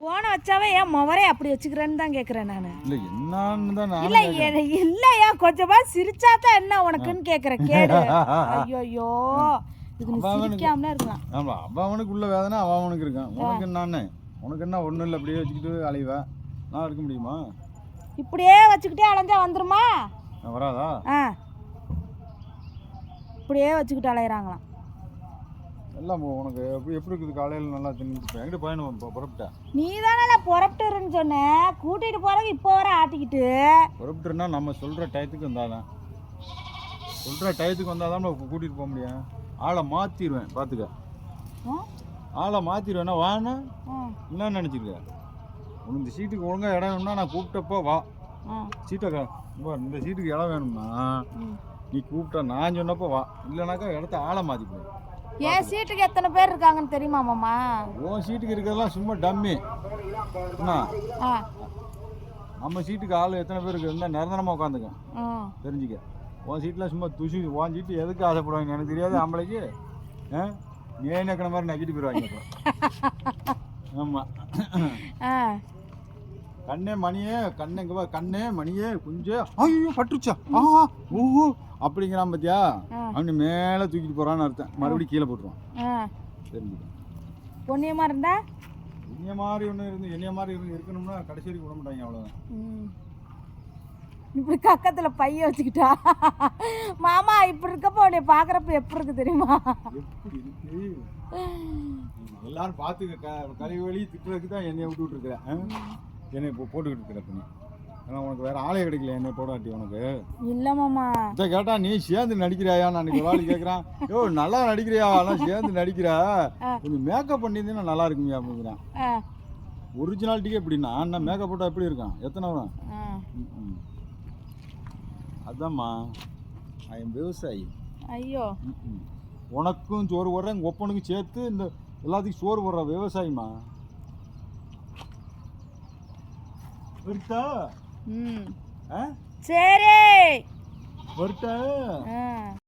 போனை வச்சாவே ஏன் முவரே அப்படி வச்சுக்கிறேன்னு தான் கேட்குறேன் நான். இல்ல என்னன்னு தான் நானும் இல்ல இல்லையா கொஞ்சமா சிரிச்சாதான் என்ன உனக்குன்னு கேக்குறேன் கேடு. ஐயோ இது நீ அவன் அவனுக்கு- சிரிக்காமலே இருக்கலாம். ஆமா அவன் அவனுக்கு உள்ள வேதனை அவன் அவனுக்கு இருக்கான் உனக்கு என்னன்னு? உனக்கு என்ன ஒண்ணும் இல்லை அப்படியே வச்சுக்கிட்டு அலைவ? நான் இருக்க முடியுமா? இப்படியே வச்சுக்கிட்டே அலைஞ்சா வந்துருமா? நான் வராதா? ஆ. இப்படியே வச்சுக்கிட்டு அலையிறாங்களாம். எல்லாம் உனக்கு எப்படி எப்படி இருக்குது காலையில் நல்லா தின்னு எங்கிட்ட பயணம் இப்போ புறப்பட்டேன் நீ தானே புறப்பட்டுருன்னு சொன்ன. கூட்டிட்டு போறதுக்கு இப்போ வர ஆட்டிக்கிட்டு. புறப்பட்டுருன்னா நம்ம சொல்கிற டயத்துக்கு வந்தாதான். சொல்கிற டயத்துக்கு வந்தால் தான் கூட்டிகிட்டு போக முடியும். ஆளை மாற்றிடுவேன் பார்த்துக்க? ஆளை மாற்றிடுவேன்னா வானா என்ன நினச்சிருக்க உனக்கு இந்த சீட்டுக்கு ஒழுங்காக இடம் வேணும்னா நான் கூப்பிட்டப்போ வா. ஆ, சீட்டை க- இங்க பாரு, இந்த சீட்டுக்கு இடம் வேணும்னா. நீ கூப்பிட்டா நான் சொன்னப்போ வா. இல்லைனாக்கா இடத்த ஆளை மாற்றிப்படுவேன் என் சீட்டுக்கு எத்தனை பேர் இருக்காங்கன்னு தெரியுமா மாமா? உன் சீட்டுக்கு இருக்கிறதெல்லாம் சும்மா டம்மி. ஆ. நம்ம சீட்டுக்கு ஆள் எத்தனை பேர் இருக்கு? இருந்தால் நிரந்தரமாக உட்காந்துக்க தெரிஞ்சுக்க. உன் சீட்டில் சும்மா துசி உன் சீட்டு எதுக்கு ஆசைப்படுவாங்க எனக்கு தெரியாது. ஆம்பளைக்கு ஆ? நீ நக்கிற மாதிரி நக்கிட்டு போயிடுவாங்க ஆமாம் கண்ணே மணியே கண்ணே கண்ணே மணியே குஞ்சே. ஐயோ பட்டுருச்சா? ஆ. ஓஹோ. அப்படிங்கிறான் பார்த்தியா ஆ. அவனு மேலே தூக்கிட்டு போகிறான்னு அர்த்தம். மறுபடியும் கீழே போட்டுருவான். தெரிஞ்சுக்க பொன்னியமா இருந்தா? என்னைய மாதிரி ஒன்று இருந்து என்னைய மாதிரி இருந்து இருக்கணும்னா கடைசி வரைக்கும் விட மாட்டாங்க அவ்வளோதான். இப்படி கக்கத்துல பைய வச்சுக்கிட்டா? மாமா இப்படி இருக்கப்போ உன்னை பாக்குறப்ப எப்படி இருக்கு தெரியுமா? எப்படி இருக்கு? எல்லாரும் பார்த்துக்க கழிவு வழி திட்டுறதுக்கு தான் என்னைய விட்டுட்டு இருக்கிறேன்? என்னை இப்போ போட்டுக்கிட்டு இருக்கிற ஆனால் உனக்கு வேற ஆளே கிடைக்கல என்னை போடாட்டி உனக்கு. இல்ல மாமா. இதை கேட்டா நீ சேர்ந்து நடிக்கிறியா நான் ஒரு ஆள் கேட்குறான் யோ நல்லா நடிக்கிறியா? ஆனால் சேர்ந்து நடிக்கிற. கொஞ்சம் மேக்கப் பண்ணியிருந்தீங்கன்னா நல்லா இருக்குமியா அப்படிங்கிறான். ஒரிஜினாலிட்டிக்கே எப்படின்னா அண்ணன் மேக்கப் போட்டால் எப்படி இருக்கான்? எத்தனை வரும். அதாம்மா. ஐ எம் விவசாயி. ஐயோ. உனக்கும் சோறு போடுறேன் உங்கள் ஒப்பனுக்கும் சேர்த்து இந்த எல்லாத்துக்கும் சோறு போடுற விவசாயிம்மா. வருத்தா ம் ஆ சரி. வருத்தா ஆ.